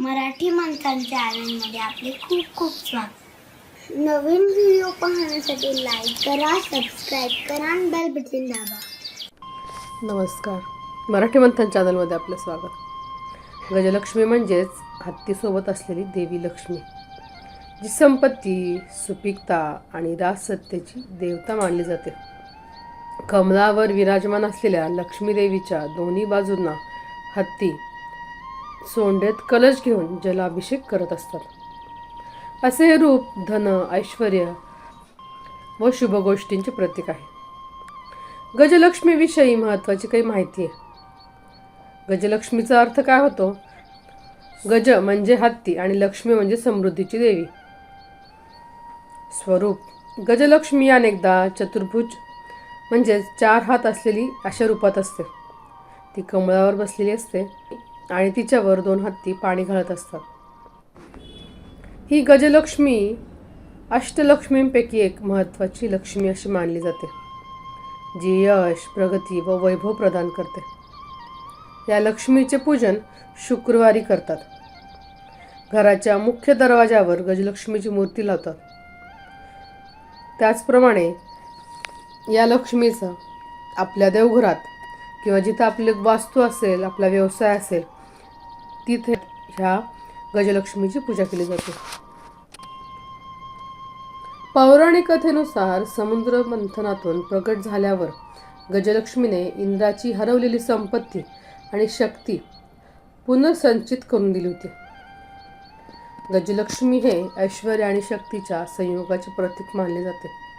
मराठी माणसांच्या चॅनलमध्ये आपले खूप खूप स्वागत. नवीन व्हिडिओ पाहण्यासाठी लाईक करा सबस्क्राईब करा आणि बेल बटन दाबा. नमस्कार. मराठी मंथन चॅनलमध्ये आपलं स्वागत. गजलक्ष्मी म्हणजेच हत्तीसोबत असलेली देवी लक्ष्मी जी संपत्ती सुपिकता आणि राजसत्तेची देवता मानली जाते. कमलावर विराजमान असलेल्या लक्ष्मी देवीच्या दोन्ही बाजूंना हत्ती सोंडेत कलश घेऊन जलाभिषेक करत असतात. असे हे रूप धन ऐश्वर व शुभ गोष्टींचे प्रतीक आहे. गजलक्ष्मीविषयी महत्त्वाची काही माहिती आहे. गजलक्ष्मीचा अर्थ काय होतो? गज म्हणजे हत्ती आणि लक्ष्मी म्हणजे समृद्धीची देवी. स्वरूप. गजलक्ष्मी अनेकदा चतुर्भुज म्हणजेच चार हात असलेली अशा रूपात असते. ती कमळावर बसलेली असते. आणि तिच्यावर दोन हत्ती पाणी घालत असतात. ही गजलक्ष्मी अष्टलक्ष्मींपैकी एक महत्त्वाची लक्ष्मी अशी मानली जाते जी यश प्रगती व वैभव प्रदान करते. या लक्ष्मीचे पूजन शुक्रवारी करतात. घराच्या मुख्य दरवाजावर गजलक्ष्मीची मूर्ती लावतात. त्याचप्रमाणे या लक्ष्मीचं आपल्या देवघरात किंवा जिथं आपली वास्तू असेल आपला व्यवसाय असेल तिथे ह्या गजलक्ष्मीची पूजा केली जाते. पौराणिक कथेनुसार समुद्र मंथनातून प्रकट झाल्यावर गजलक्ष्मीने इंद्राची हरवलेली संपत्ती आणि शक्ती पुनर्संचित करून दिली होती. गजलक्ष्मी हे ऐश्वर आणि शक्तीच्या संयोगाचे प्रतीक मानले जाते.